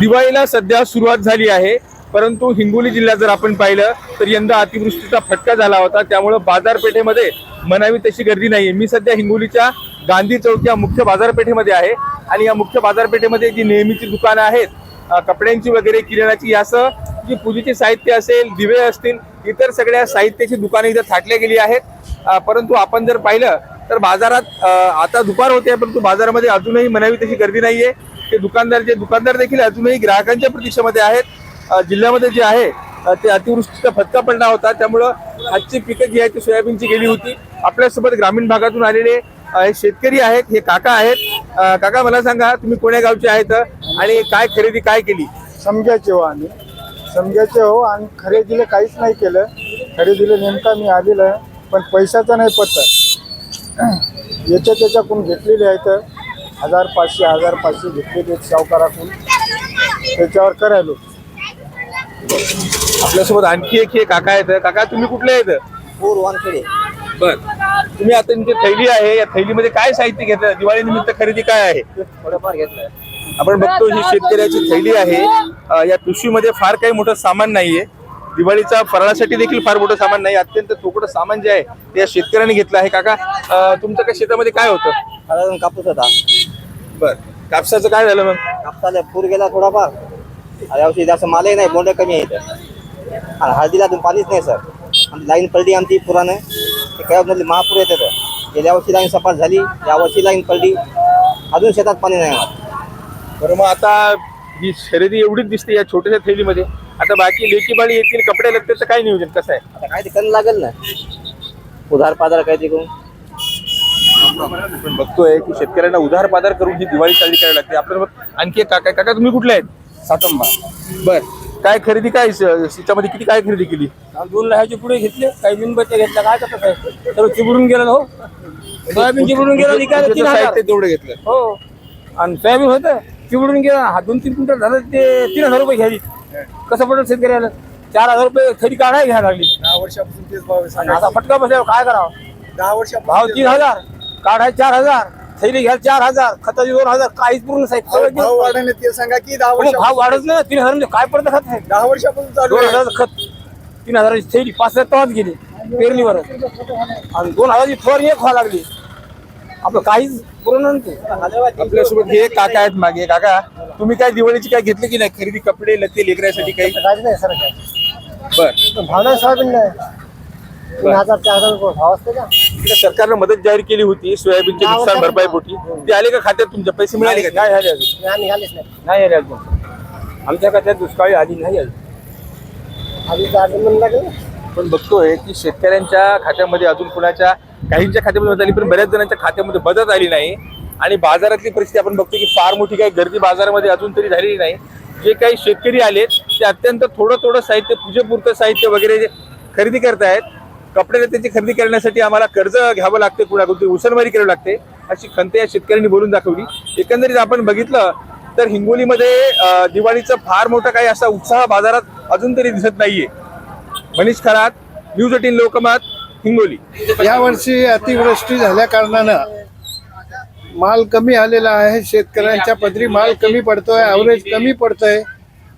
दिवाळीला सध्या सुरुवात झाली आहे. परंतु हिंगोली जिल्ह्यात जर आपण पाहिलं तर यंदा अतिवृष्टीचा फटका झाला होता. त्यामुळं बाजारपेठेमध्ये म्हणावी तशी गर्दी नाही मी सध्या हिंगोलीच्या गांधी चौक या मुख्य बाजारपेठेमध्ये आहे. आणि या मुख्य बाजारपेठेमध्ये जी नेहमीची दुकानं आहेत कपड्यांची वगैरे किराणाची यासह जी पूजेचे साहित्य असेल दिवे असतील इतर सगळ्या साहित्याची दुकानं इथं थाटल्या गेली आहेत. परंतु आपण जर पाहिलं तर बाजारात आता दुपार होते परंतु बाजारामध्ये अजूनही म्हणावी तशी गर्दी नाही आहे ते दुकानदार जे दुकानदार देखील अजूनही ग्राहकांच्या प्रतीक्षेमध्ये आहेत. जिल्ह्यामध्ये जे आहे ते अतिवृष्टीचा फटका पडला होता. त्यामुळं आजची पिकं जी आहे ती सोयाबीनची गेली होती. आपल्यासोबत ग्रामीण भागातून आलेले हे शेतकरी आहेत हे काका आहेत. काका मला सांगा तुम्ही कोण्या गावचे आहेत आणि काय खरेदी काय केली? समजायचे हो आम्ही. समजायचे हो आणि खरेदीला काहीच नाही केलं. खरेदीला नेमका मी आलेलं पण पैशाचा नाही पत्ता. याच्या त्याच्याकडून घेतलेले आहेत. हजार पाचशे हजार पाचशे घेतलेले सावकाराकडून. त्याच्यावर करायलो आपल्यासोबत आणखी एक हे काका आहेत. काका तुम्ही कुठले आहेत? पूर वानखेडे बर. तुम्ही आता तुमची थैली आहे. या थैलीमध्ये काय साहित्य घेतलं? दिवाळी निमित्त खरेदी काय आहे? थोडंफार घेतलं आपण बघतो ही शेतकऱ्याची थैली आहे. अ, या पिशवीमध्ये फार काही मोठं सामान नाहीये. दिवाळीचा फराळासाठी देखील फार मोठं सामान नाही अत्यंत थोकडं सामान जे आहे ते या शेतकऱ्याने घेतलं आहे. काका अ, तुमच्या काय शेतामध्ये काय होतं? साधारण कापूस होता. बर. कापसाचं काय झालं मग? कापसाला पूर गेला थोडाफार. आणि यावर्षी जास्त मालही नाही बोंड कमी आहे इथं. आणि हळदीला अजून पाणीच नाही सर. आणि लाईन पडली आमची पुरानं. ते काय महापूर येत गेल्या वर्षी लाईन सपाट झाली या वर्षी लाईन पडली अजून शेतात पाणी नाही बरं मग आता ही खरेदी एवढीच दिसते या छोट्याशा थैलीमध्ये. आता बाकी लेकी बाळी येतील कपडे लागतील तर काय नियोजन कसं आहे? आता काय ते करायला लागेल ना. उधार पाधार काय ते करून. आपण बघतोय की शेतकऱ्यांना उधार पाधार करून ही दिवाळी साजरी करायला लागते. आपल्याला आणखी एक काका काका तुम्ही कुठले आहेत? सातंबा. बर. काय खरेदी काय शेतामध्ये किती काय खरेदी केली? दोन लहाचे पुढे घेतले काही बिनबत्त्या घेतल्या काय करतात साहेब? सर्व चिबडून गेलं हो. सोयाबीन चिबडून गेलं विकायला तीन तुमचं हजार. साहित्य तेवढं घेतलं. हो. आणि सोयाबीन होतं. चिबडून गेलं. हा दोन तीन क्विंटल झालं ते तीन हजार रुपये घ्यावी. कसं पडलं शेतकऱ्याला चार हजार रुपये खरी काढाय घ्यायला लागली. दहा वर्षापासून तेच भाव आहे. आणि आता फटका बसल्यावर काय करावं? दहा वर्षापासून भाव तीन हजार काढाय चार हजार थैली घ्यायला चार हजार खताचे दोन हजार काहीच पूर्ण साहेब. भाव- सगळं ते सांगा की दहा मग वर्ष भाव वाढत नाही तीन हजार म्हणजे काय पडतं खत आहे दहा वर्षापासून चालू दोन आहे. हजार खत तीन हजाराची थैली पाच हजार तवाच गेली पेरणीवर आणि दोन हजाराची फवारणी एक व्हावं लागली. आपलं काहीच पूर्ण. आपल्यासोबत हे काका आहेत मागे. काका तुम्ही काय दिवाळीची काय घेतली की नाही? खरेदी कपडे लत्ते लेकरासाठी काही? नाही सर बर. भाव नाही सोयाबीन नाही. तीन हजार चार हजार रुपये भाव असते का? इकडे सरकारनं मदत जाहीर केली होती सोयाबीनचे नुकसान भरपाई पोटी. ते आले का खात्यात तुमच्या पैसे मिळाले का? नाही आले अजून. नाही आलेच नाही. नाही आले अजून. आमच्या खात्यात दुष्काळी आली नाही अजून आधी अजून लागेल. पण बघतोय की शेतकऱ्यांच्या खात्यामध्ये अजून कुणाच्या काहींच्या खात्यामध्ये मदत आली पण बऱ्याच जणांच्या खात्यामध्ये मदत आली नाही. आणि बाजारातली परिस्थिती आपण बघतो की फार मोठी काही गर्दी बाजारामध्ये अजून तरी झालेली नाही. जे काही शेतकरी आलेत ते अत्यंत थोडं थोडं साहित्य पूजेपुरतं साहित्य वगैरे जे खरेदी करतायत कपडे त्याची खरेदी करण्यासाठी आम्हाला कर्ज घ्यावं लागते कुणाकडून उसनमारी करावी लागते अशी खंत या शेतकऱ्यांनी बोलून दाखवली. एकंदरीत आपण बघितलं तर हिंगोलीमध्ये दिवाळीचा फार मोठा काही असा उत्साह बाजारात अजून तरी दिसत नाहीये. Manish Kharat news eighteen Lokmat Hingoli. यावर्षी अतिवृष्टी झाल्या कारणानं माल कमी आलेला आहे. शेतकऱ्यांच्या पदरी माल कमी पडतोय ॲव्हरेज कमी पडतोय.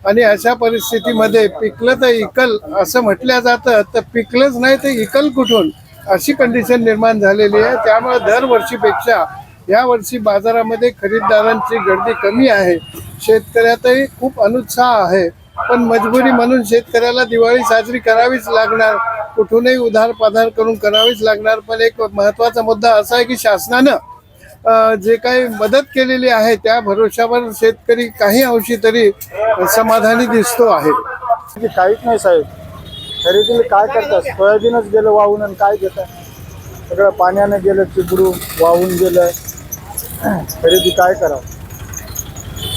आणि अशा परिस्थितीमध्ये पिकलं तर इकल असं म्हटलं जातं तर पिकलंच नाही तर इकल कुठून? अशी कंडिशन निर्माण झालेली आहे. त्यामुळे दरवर्षीपेक्षा यावर्षी बाजारामध्ये खरीददारांची गर्दी कमी आहे. शेतकऱ्यातही खूप अनुत्साह आहे. पण मजबुरी म्हणून शेतकऱ्याला दिवाळी साजरी करावीच लागणार. कुठूनही उधार पाधार करून करावीच लागणार पण एक महत्त्वाचा मुद्दा असा आहे की शासनानं जे काही मदत केलेली आहे त्या भरोशावर शेतकरी काही अंशी तरी समाधानी दिसतो आहे. की काहीच नाही साहेब. खरेदीला काय करतात? सोयाबीनच गेलं वाहून आणि काय घेतात? सगळं पाण्यानं गेलं चिबडून वाहून गेलं. खरेदी काय करावं?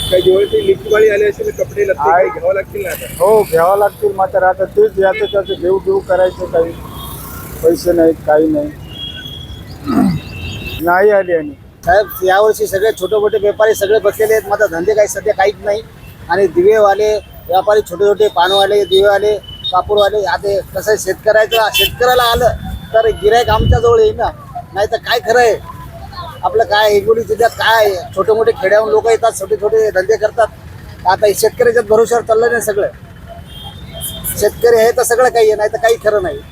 काही दिवाळीची लिखीवाळी आली असेल कपडे लत्ते आहे. काही घ्यावं लागतील ना आता? हो घ्यावं लागतील मात्र आता तेच याचं त्याचं घेऊ घेऊ करायचं काही. पैसे नाहीत काही नाही. नाही आले आणि. साहेब यावर्षी सगळे छोटे मोठे व्यापारी सगळे बसलेले आहेत. माझा धंदे काही सध्या काहीच नाही. आणि दिवेवाले व्यापारी छोटे छोटे पानवाले दिवेवाले कापूरवाले आता कसं आहे, शेतकऱ्याचं शेतकऱ्याला आलं तर गिरायक आमच्याजवळ येईल ना. नाही तर काय खरं आहे? आपलं काय हिंगोली जिल्ह्यात काय छोटे मोठे खेड्याहून लोक येतात छोटे छोटे धंदे करतात. आता शेतकऱ्याच्या भरोश्यावर चाललं नाही सगळं शेतकरी आहे तर सगळं काही आहे नाही तर काही खरं नाही.